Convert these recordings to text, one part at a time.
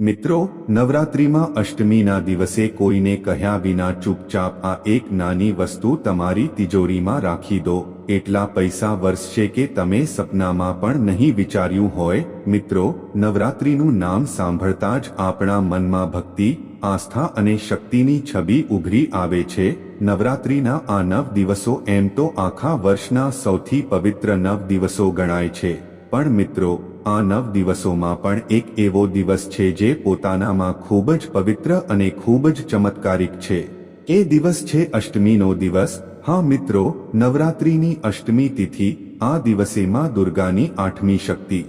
મિત્રો, નવરાત્રિમાં અષ્ટમીના દિવસે કોઈને કહ્યા વિના ચૂપચાપ આ એક નાની વસ્તુ તમારી તિજોરીમાં રાખી દો. એટલા પૈસા વર્ષશે કે તમે સપનામાં પણ નહીં વિચાર્યું હોય. મિત્રો, નવરાત્રિનું નામ સાંભળતા જ આપણા મનમાં ભક્તિ, આસ્થા અને શક્તિની છબી ઉભરી આવે છે. નવરાત્રિના આ નવ દિવસો એમ તો આખા વર્ષના સૌથી પવિત્ર નવ દિવસો ગણાય છે. પણ મિત્રો આ નવ દિવસોમાં પણ એક એવો દિવસ છે જે પોતાનામાં ખૂબ જ પવિત્ર અને ખૂબ જ ચમત્કારિક છે. એ દિવસ છે અષ્ટમીનો દિવસ. હા મિત્રો, નવરાત્રિની અષ્ટમી તિથિ, આ દિવસે માં દુર્ગાની આઠમી શક્તિ.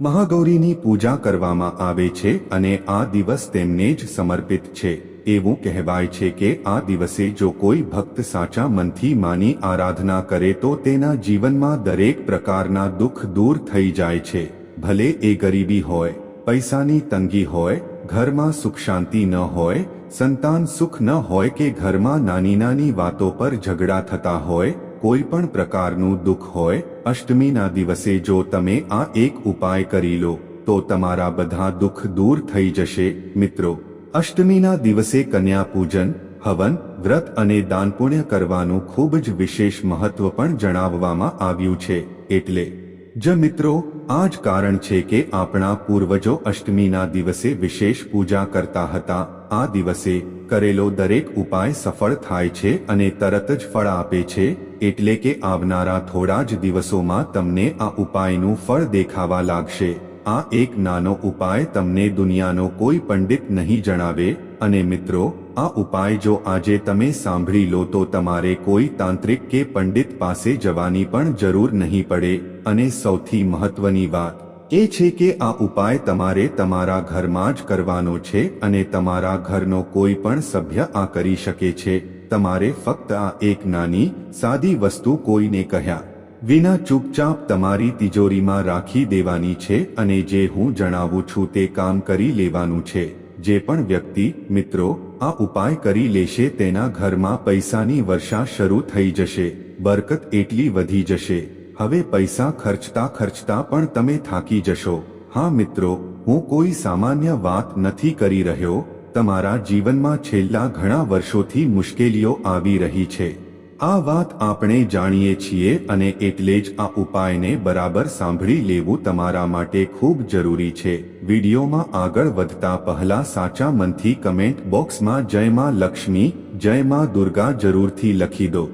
મહાગૌરીની પૂજા કરવામાં આવે છે અને આ દિવસ તેમને જ સમર્પિત છે. એવું કહેવાય છે કે આ દિવસે જો કોઈ ભક્ત સાચા મનથી માની આરાધના કરે તો તેના જીવનમાં દરેક પ્રકારના દુઃખ દૂર થઈ જાય છે. ભલે એ ગરીબી હોય, પૈસાની તંગી હોય, ઘરમાં સુખ શાંતિ ન હોય, સંતાન સુખ ન હોય કે ઘરમાં નાની નાની વાતો પર ઝઘડા થતા હોય, કોઈ પણ પ્રકારનું દુઃખ હોય, અષ્ટમીના દિવસે જો તમે આ એક ઉપાય કરી લો, તો તમારા બધા દુઃખ દૂર થઈ જશે, મિત્રો. અષ્ટમીના દિવસે કન્યા પૂજન, હવન, વ્રત અને દાન પુણ્ય કરવાનું ખૂબ જ વિશેષ મહત્વ પણ જણાવવામાં આવ્યું છે, એટલે જ મિત્રો આ જ કારણ છે કે આપણા પૂર્વજો અષ્ટમીના દિવસે વિશેષ પૂજા કરતા હતા. આ દિવસે કરેલો દરેક ઉપાય સફળ થાય છે અને તરત જ ફળ આપે છે, એટલે કે આવનારા થોડા જ દિવસોમાં તમને આ ઉપાયનું ફળ દેખાવા લાગશે. આ એક નાનો ઉપાય તમને દુનિયાનો કોઈ પંડિત નહીં જણાવે અને મિત્રો, આ ઉપાય જો આજે તમે સાંભળી લો તો તમારે કોઈ તાંત્રિક કે પંડિત પાસે જવાની પણ જરૂર નહીં પડે. અને સૌથી મહત્વની વાત એ છે કે આ ઉપાય તમારે તમારા ઘરમાં જ કરવાનો છે અને તમારા ઘરનો કોઈ પણ સભ્ય આ કરી શકે છે. તમારે ફક્ત આ એક નાની, સાદી વસ્તુ કોઈને કહ્યા વિના ચૂપચાપ તમારી તિજોરીમાં રાખી દેવાની છે અને જે હું જણાવું છું તે કામ કરી લેવાનું છે. જે પણ વ્યક્તિ, મિત્રો, આ ઉપાય કરી લેશે તેના ઘરમાં પૈસાની વર્ષા શરૂ થઈ જશે, બરકત એટલી વધી જશે. હવે પૈસા ખર્ચતા ખર્ચતા પણ તમે થાકી જશો. હા, મિત્રો, હું કોઈ સામાન્ય વાત નથી કરી રહ્યો. તમારા જીવનમાં છેલ્લા ઘણા વર્ષોથી મુશ્કેલીઓ આવી રહી છે. આ વાત આપણે જાણીએ છીએ અને એટલે જ આ ઉપાયને બરાબર સાંભળી લેવું તમારા માટે ખૂબ જરૂરી છે. વિડીયોમાં આગળ વધતા પહેલા સાચા મનથી કમેન્ટ બોક્સમાં જય માં લક્ષ્મી, જય માં દુર્ગા જરૂરથી લખી દો.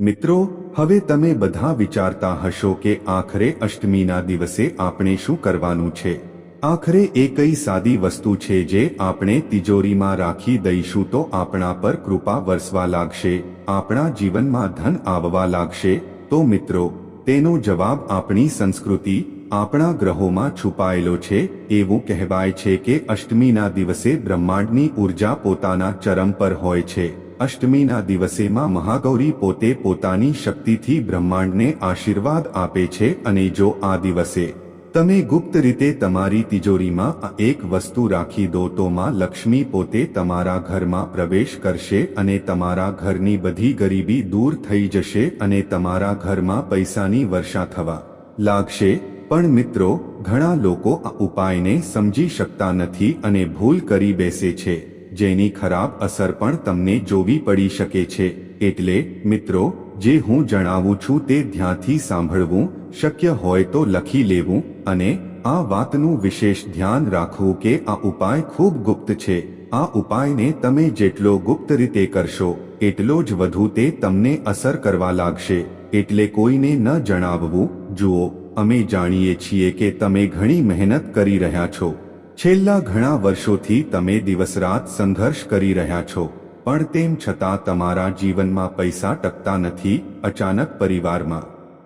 મિત્રો, હવે તમે બધા વિચારતા હશો કે આખરે અષ્ટમીના દિવસે આપણે શું કરવાનું છે? આખરે એ કઈ સાદી વસ્તુ છે જે આપણે તિજોરીમાં રાખી દઈશું તો આપણા પર કૃપા વરસવા લાગશે, આપણા જીવનમાં ધન આવવા લાગશે, તો મિત્રો, તેનો જવાબ આપણી સંસ્કૃતિ, આપણા ગ્રહોમાં છુપાયેલો છે, એવું કહેવાય છે કે અષ્ટમીના દિવસે બ્રહ્માંડની ઊર્જા પોતાના ચરમ પર હોય છે, અષ્ટમીના દિવસેમાં મહાગૌરી પોતે પોતાની શક્તિથી બ્રહ્માંડને આશીર્વાદ આપે છે અને જો આ દિવસે તમે ગુપ્ત રીતે તમારી તિજોરીમાં એક વસ્તુ રાખી દો તો માં લક્ષ્મી પોતે તમારા ઘરમાં પ્રવેશ કરશે અને તમારા ઘરની બધી ગરીબી દૂર થઈ જશે અને તમારા ઘરમાં પૈસાની વર્ષા થવા લાગશે. પણ મિત્રો, ઘણા લોકો આ ઉપાયને સમજી શકતા નથી અને ભૂલ કરી બેસે છે, જેની ખરાબ અસર પણ તમને જોવી પડી શકે છે. એટલે, મિત્રો જે હું જણાવું છું તે ધ્યાનથી સાંભળવું, શક્ય હોય તો લખી લેવું અને આ વાતનું વિશેષ ધ્યાન રાખવું કે આ ઉપાય ખૂબ ગુપ્ત છે. આ ઉપાયને તમે જેટલો ગુપ્ત રીતે કરશો, એટલો જ વધુ તે તમને અસર કરવા લાગશે. એટલે કોઈને ન જણાવવું, જુઓ, અમે જાણીએ છીએ કે તમે ઘણી મહેનત કરી રહ્યા છો. છેલ્લા ઘણા વર્ષોથી તમે દિવસ રાત સંઘર્ષ કરી રહ્યા છો. પણ તેમ છતાં તમારા જીવનમાં પૈસા ટકતા નથી, અચાનક પરિવારમાં.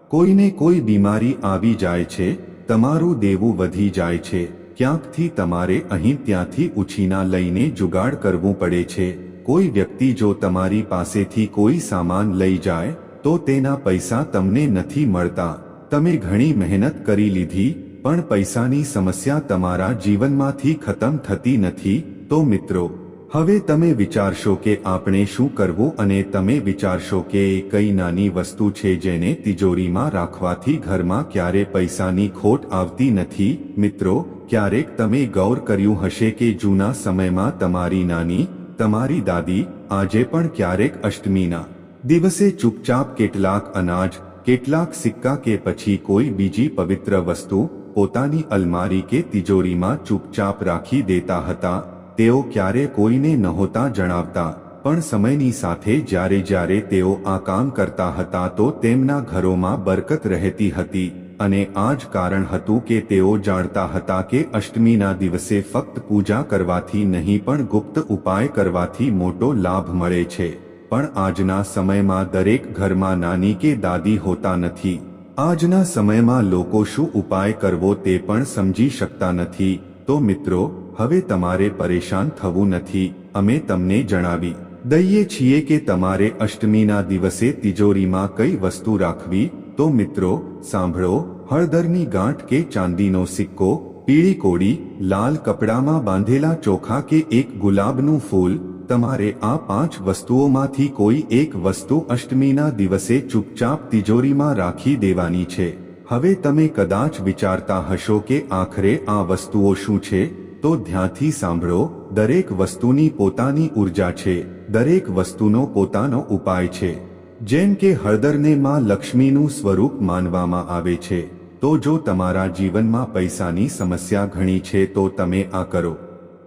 કોઈને કોઈ બીમારી આવી જાય છે, તમારું દેવું વધી જાય છે, ક્યાંકથી તમારે અહીં ત્યાંથી ઉછીના લઈને જુગાડ કરવું પડે છે. કોઈ વ્યક્તિ જો તમારી પાસેથી કોઈ સામાન લઈ જાય, તો તેના પૈસા તમને નથી મળતા. તમે ઘણી મહેનત કરી લીધી, પણ પૈસાની સમસ્યા તમારા જીવનમાંથી ખતમ થતી નથી. તો મિત્રો હવે તમે વિચારશો કે આપણે શું કરવું અને તમે વિચારશો કે એ કઈ નાની વસ્તુ છે જેને તિજોરીમાં રાખવાથી ઘરમાં ક્યારે પૈસાની ખોટ આવતી નથી? મિત્રો, ક્યારેક તમે ગૌર કર્યું હશે કે જૂના સમયમાં તમારી નાની, તમારી દાદી, આજે પણ ક્યારેક અષ્ટમીના દિવસે ચૂપચાપ કેટલાક અનાજ, કેટલાક સિક્કા કે પછી કોઈ બીજી પવિત્ર વસ્તુ પોતાની અલમારી કે તિજોરીમાં ચૂપચાપ રાખી દેતા હતા. તેઓ ક્યારે કોઈને નહોતા જણાવતા, પણ સમયની સાથે જ્યારે જ્યારે તેઓ આ કામ કરતા હતા તો તેમના ઘરોમાં બરકત રહેતી હતી, અને આ જ કારણ હતું કે તેઓ જાણતા હતા કે અષ્ટમીના દિવસે ફક્ત પૂજા કરવાથી નહીં પણ ગુપ્ત ઉપાય કરવાથી મોટો લાભ મળે છે. પણ આજના સમયમાં દરેક ઘરમાં નાની કે દાદી હોતા નથી. આજના સમયમાં લોકો શું ઉપાય કરવો તે પણ સમજી શકતા નથી. તો મિત્રો, હવે તમારે પરેશાન થવું નથી, અમે તમને જણાવી દઈએ છીએ કે તમારે અષ્ટમીના દિવસે તિજોરીમાં કઈ વસ્તુ રાખવી? તો મિત્રો, સાંભળો, હળદરની ગાંઠ કે ચાંદીનો સિક્કો, પીળી કોડી લાલ કપડામાં બાંધેલા ચોખા કે એક ગુલાબનું ફૂલ? તમારે આ પાંચ વસ્તુઓમાંથી કોઈ એક વસ્તુ અષ્ટમીના દિવસે ચૂપચાપ તિજોરીમાં રાખી દેવાની છે. હવે તમે કદાચ વિચારતા હશો કે આખરે આ વસ્તુઓ શું છે, તો ધ્યાનથી સાંભળો, દરેક વસ્તુની પોતાની ઊર્જા છે, દરેક વસ્તુનો પોતાનો ઉપાય છે. જેમ કે હળદરને માં લક્ષ્મીનું સ્વરૂપ માનવામાં આવે છે, તો જો તમારા જીવનમાં પૈસાની સમસ્યા ઘણી છે, તો તમે આ કરો.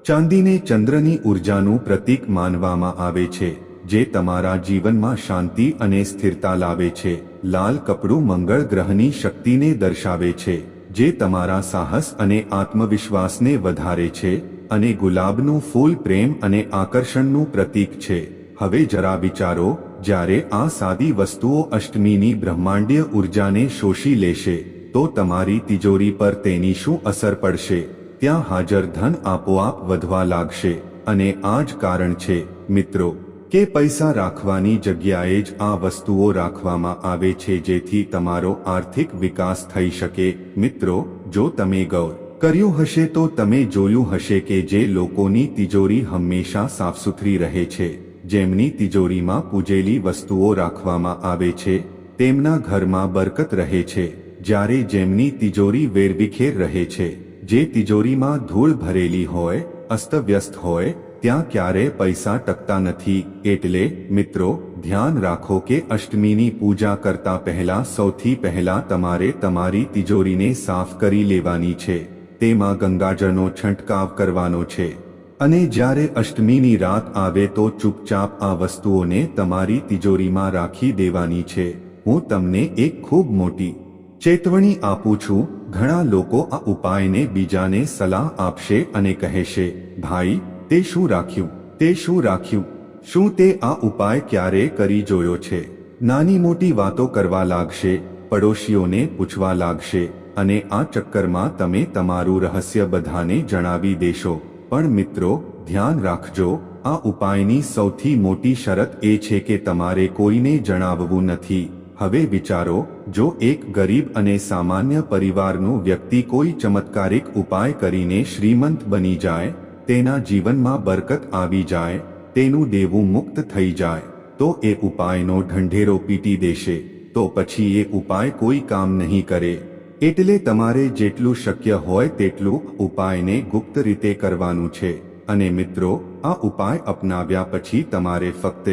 ચાંદીને ચંદ્રની ઉર્જાનું પ્રતીક માનવામાં આવે છે. જે તમારા જીવનમાં શાંતિ અને સ્થિરતા લાવે છે. લાલ કપડું મંગળ ગ્રહની શક્તિને દર્શાવે છે, જે તમારા સાહસ અને આત્મવિશ્વાસને વધારે છે અને ગુલાબનું ફૂલ પ્રેમ અને આકર્ષણનું પ્રતીક છે. હવે જરા વિચારો, જ્યારે આ સાદી વસ્તુઓ અષ્ટમીની બ્રહ્માંડીય ઉર્જાને શોષી લેશે, તો તમારી તિજોરી પર તેની શું અસર પડશે? ત્યાં હાજર ધન આપોઆપ વધવા લાગશે. અને આ જ કારણ છે, મિત્રો કે પૈસા રાખવાની જગ્યાએ જ આ વસ્તુઓ રાખવામાં આવે છે જેથી તમારો આર્થિક વિકાસ થઈ શકે. મિત્રો, જો તમે ગૌર કર્યું હશે તો તમે જોયું હશે કે જે લોકોની તિજોરી હંમેશા સાફસુથરી રહે છે. જેમની તિજોરીમાં પૂજેલી વસ્તુઓ રાખવામાં આવે છે, તેમના ઘરમાં બરકત રહે છે. જ્યારે જેમની તિજોરી વેરવિખેર રહે છે, જે તિજોરીમાં ધૂળ ભરેલી હોય, અસ્તવ્યસ્ત હોય ત્યાં ક્યારે પૈસા ટકતા નથી, એટલે, મિત્રો, ધ્યાન રાખો કે અષ્ટમીની પૂજા કરતા પહેલા સૌથી પહેલા તમારે તમારી તિજોરીને સાફ કરી લેવાની છે. તેમાં ગંગાજળનો છંટકાવ કરવાનો છે. અને જ્યારે અષ્ટમીની રાત આવે તો ચૂપચાપ આ વસ્તુઓને તમારી તિજોરીમાં રાખી દેવાની છે. હું તમને એક ખૂબ મોટી ચેતવણી આપું છું. ઘણા લોકો આ ઉપાયને બીજાને સલાહ આપશે અને કહેશે, ભાઈ તે શું રાખ્યું? તે શું રાખ્યું? શું તે આ ઉપાય ક્યારે કરી જોયો છે? નાની મોટી વાતો કરવા લાગશે, પડોશીઓને પૂછવા લાગશે, અને આ ચક્કરમાં તમે તમારું રહસ્ય બધાને જણાવી દેશો. પણ મિત્રો, ધ્યાન રાખજો, આ ઉપાયની સૌથી મોટી શરત એ છે કે તમારે કોઈને જણાવવું નથી. હવે વિચારો, જો એક ગરીબ અને સામાન્ય પરિવારનું વ્યક્તિ કોઈ ચમત્કારિક ઉપાય કરીને શ્રીમંત બની જાય તેના જીવનમાં બરકત આવી જાય, તેનું દેવું મુક્ત થઈ જાય, તો એ ઉપાયનો ઢંઢેરો પીટી દેશે, તો પછી એ ઉપાય કોઈ કામ નહીં કરે. એટલે તમારે જેટલું શક્ય હોય તેટલું ઉપાયને ગુપ્ત રીતે કરવાનું છે. અને મિત્રો, આ ઉપાય અપનાવ્યા પછી તમારે ફક્ત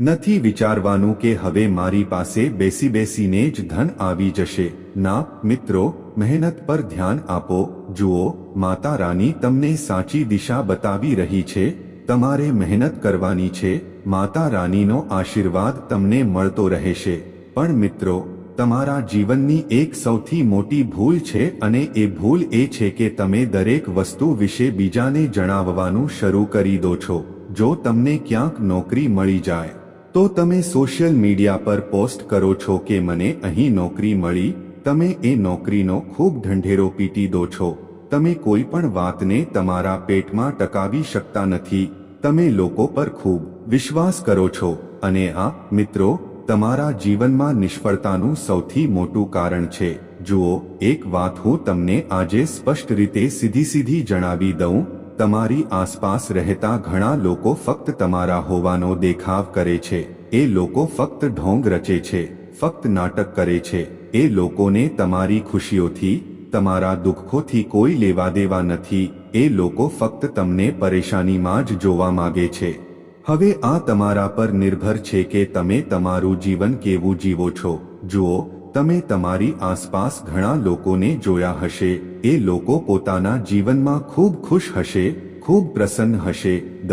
નથી વિચારવાનું કે હવે મારી પાસે બેસી બેસીને જ ધન આવી જશે. ના, મિત્રો, મહેનત પર ધ્યાન આપો. જુઓ, માતા રાની તમને સાચી દિશા બતાવી રહી છે. તમારે મહેનત કરવાની છે. માતા રાનીનો આશીર્વાદ તમને મળતો રહેશે. પણ મિત્રો, તમારા જીવનની એક સૌથી મોટી ભૂલ છે અને એ ભૂલ એ છે કે તમે દરેક વસ્તુ વિશે બીજાને જણાવવાનું શરૂ કરી દો છો. જો તમને ક્યાંક નોકરી મળી જાય તો તમે સોશિયલ મીડિયા પર પોસ્ટ કરો છો કે મને અહીં નોકરી મળી, તમે એ નોકરીનો ખૂબ ઢંઢેરો પીટી દો છો. તમે કોઈ પણ વાતને તમારા પેટમાં ટકાવી શકતા નથી. તમે લોકો પર ખૂબ વિશ્વાસ કરો છો. અને આ મિત્રો, તમારા જીવનમાં નિષ્ફળતાનું સૌથી મોટું કારણ છે. જુઓ, એક વાત હું તમને આજે સ્પષ્ટ રીતે સીધી સીધી જણાવી દઉં. તમારી આસપાસ રહેતા ઘણા લોકો ફક્ત તમારા હોવાનો દેખાવ કરે છે. એ લોકો ફક્ત ઢોંગ રચે છે, ફક્ત નાટક કરે છે. એ લોકોને તમારી ખુશીઓથી, તમારા દુઃખોથી કોઈ લેવા દેવા નથી. એ લોકો ફક્ત તમને પરેશાનીમાં જ જોવા માગે છે. હવે આ તમારા પર નિર્ભર છે કે તમે તમારું જીવન કેવું જીવો છો. જુઓ તમે તમારી આસપાસ ઘણા લોકોને જોયા હશે. એ લોકો પોતાના જીવનમાં ખૂબ ખુશ હશે, ખૂબ પ્રસન્ન હશે. દ.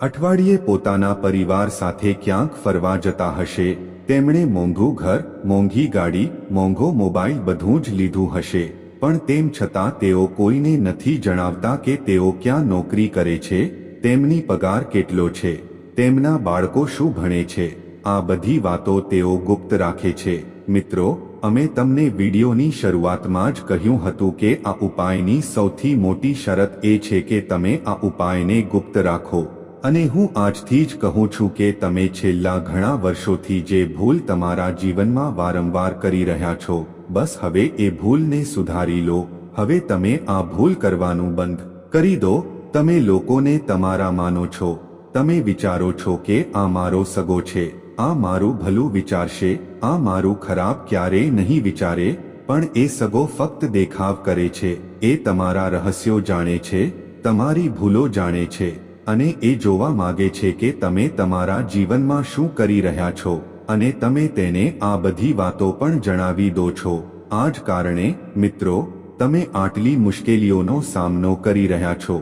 અઠવાડિયે પોતાના પરિવાર સાથે ક્યાંક ફરવા જતા હશે. તેમણે મોંઘું ઘર, મોંઘી ગાડી, મોંઘો મોબાઈલ બધું જ લીધું હશે. પણ તેમ છતાં તેઓ કોઈને નથી જણાવતા કે તેઓ ક્યાં નોકરી કરે છે, તેમની પગાર કેટલો છે, તેમના બાળકો શું ભણે છે. આ બધી વાતો તેઓ ગુપ્ત રાખે છે. મિત્રો, અમે તમને વિડીયોની શરૂઆતમાં જ કહ્યું હતું કે આ ઉપાયની સૌથી મોટી શરત એ છે કે તમે આ ઉપાયને ગુપ્ત રાખો. અને હું આજથી જ કહું છું કે તમે છેલ્લા ઘણા વર્ષોથી જે ભૂલ તમારા જીવનમાં વારંવાર કરી રહ્યા છો, બસ હવે એ ભૂલને સુધારી લો. હવે તમે આ ભૂલ કરવાનું બંધ કરી દો. તમે લોકોને તમારા માનો છો. તમે વિચારો છો કે આ મારો સગો છે. આ મારું ભલું વિચારશે, આ મારું ખરાબ ક્યારેય નહીં વિચારે, પણ એ સગો ફક્ત દેખાવ કરે છે, એ તમારા રહસ્યો જાણે છે, તમારી ભૂલો જાણે છે, અને એ જોવા માગે છે કે તમે તમારા જીવનમાં શું કરી રહ્યા છો, અને તમે તેને આ બધી વાતો પણ જણાવી દો છો આ જ કારણે, મિત્રો, તમે આટલી મુશ્કેલીઓનો સામનો કરી રહ્યા છો.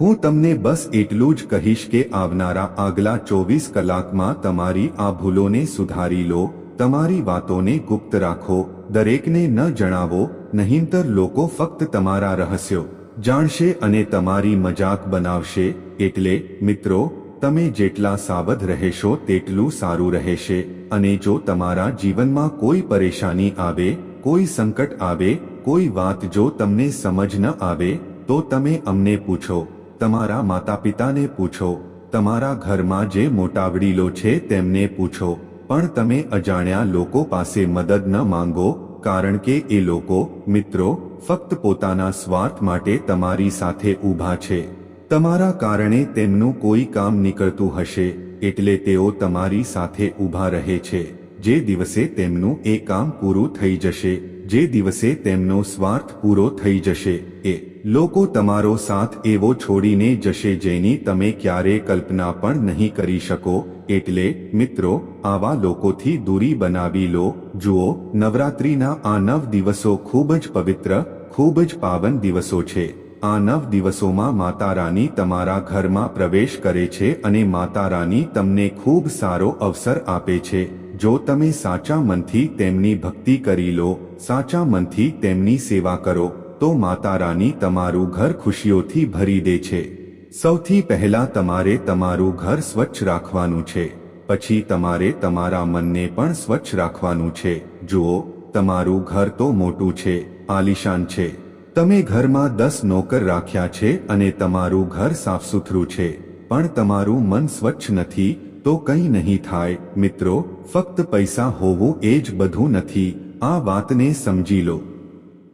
હું તમને બસ એટલું જ કહીશ કે આવનારા આગલા ચોવીસ કલાકમાં તમારી આ ભૂલોને સુધારી લો, તમારી વાતોને ગુપ્ત રાખો, દરેકને ન જણાવો, નહીંતર લોકો ફક્ત તમારા રહસ્યો જાણશે અને તમારી મજાક બનાવશે, એટલે, મિત્રો, તમે જેટલા સાવધ રહેશો તેટલું સારું રહેશે, અને જો તમારા જીવનમાં કોઈ પરેશાની આવે, કોઈ સંકટ આવે, કોઈ વાત જો તમને સમજ ન આવે, તો તમે અમને પૂછો. તમારા માતા પિતાને પૂછો, તમારા ઘરમાં જે મોટા વડીલો છે તેમને પૂછો, પણ તમે અજાણ્યા લોકો પાસે મદદ ન માંગો, કારણ કે એ લોકો, મિત્રો, ફક્ત પોતાના સ્વાર્થ માટે તમારી સાથે ઊભા છે. તમારા કારણે તેમનું કોઈ કામ નીકળતું હશે, એટલે તેઓ તમારી સાથે ઊભા રહે છે. જે દિવસે તેમનું એ કામ પૂરું થઈ જશે, જે દિવસે તેમનો સ્વાર્થ પૂરો થઈ જશે, એ લોકો તમારો સાથ એવો છોડીને જશે જેની તમે ક્યારે કલ્પના પણ નહીં કરી શકો. એટલે, મિત્રો, આવા લોકોથી દૂરી બનાવી લો. જુઓ, નવરાત્રિના આ નવ દિવસો ખૂબ જ પવિત્ર, ખૂબ જ પાવન દિવસો છે. આ નવ દિવસોમાં માતા રાની તમારા ઘરમાં પ્રવેશ કરે છે અને માતા રાની તમને ખૂબ સારો અવસર આપે છે. જો તમે સાચા મનથી તેમની ભક્તિ કરી લો, સાચા મનથી તેમની સેવા કરો. તો માતા રાની તમારું ઘર ખુશીઓથી ભરી દે છે. સૌથી પહેલા તમારે તમારું ઘર સ્વચ્છ રાખવાનું છે. પછી તમારે તમારા મનને પણ સ્વચ્છ રાખવાનું છે. જુઓ, તમારું ઘર તો મોટું છે, આલિશાન છે. તમે ઘરમાં દસ નોકર રાખ્યા છે અને તમારું ઘર સાફ સુથરું છે. પણ તમારું મન સ્વચ્છ નથી, તો કંઈ નહીં થાય. મિત્રો, ફક્ત પૈસા હોવું એ જ બધું નથી. આ વાતને સમજી લો.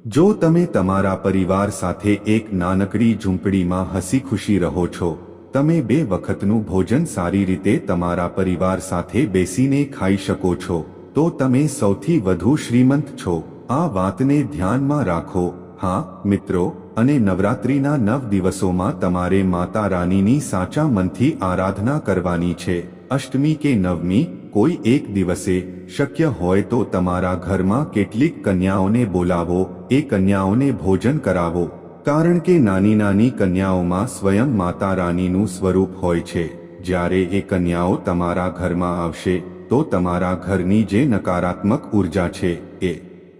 જો તમે તમારા પરિવાર સાથે એક નાનકડી ઝૂંપડીમાં હસી ખુશી રહો છો, તમે બે વખતનું ભોજન સારી રીતે તમારા પરિવાર સાથે બેસીને ખાઈ શકો છો, તો તમે સૌથી વધુ શ્રીમંત છો. આ વાતને ધ્યાનમાં રાખો. હા, મિત્રો, અને નવરાત્રિના નવ દિવસોમાં તમારે માતા રાનીની સાચા મનથી આરાધના કરવાની છે. અષ્ટમી કે નવમી કોઈ એક દિવસે શક્ય હોય તો તમારા ઘરમાં કેટલીક કન્યાઓને બોલાવો, એ કન્યાઓને ભોજન કરાવો, કારણ કે નાની નાની કન્યાઓમાં સ્વયં માતા રાનીનું સ્વરૂપ હોય છે. જ્યારે એ કન્યાઓ તમારા ઘરમાં આવશે, તો તમારા ઘરની જે નકારાત્મક ઊર્જા છે, એ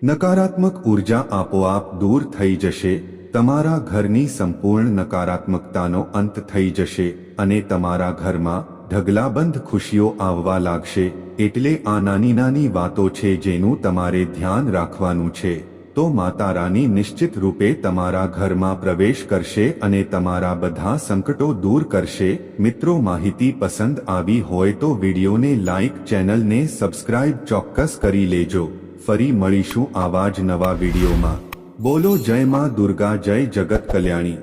નકારાત્મક ઊર્જા આપોઆપ દૂર થઈ જશે, તમારા ઘરની સંપૂર્ણ નકારાત્મકતાનો અંત થઈ જશે અને તમારા ઘરમાં ઢગલાબંધ ખુશીઓ આવવા લાગશે, એટલે આ નાની નાની વાતો છે જેનું તમારે ધ્યાન રાખવાનું છે. તો માતા રાની નિશ્ચિત રૂપે તમારા ઘરમાં પ્રવેશ કરશે અને તમારા બધા સંકટો દૂર કરશે. મિત્રો, માહિતી પસંદ આવી હોય તો વિડીયોને લાઇક ચેનલને સબસ્ક્રાઇબ ચોક્કસ કરી લેજો. ફરી મળીશું આવા જ નવા વિડીયોમાં. બોલો, જય માં દુર્ગા, જય જગત કલ્યાણી.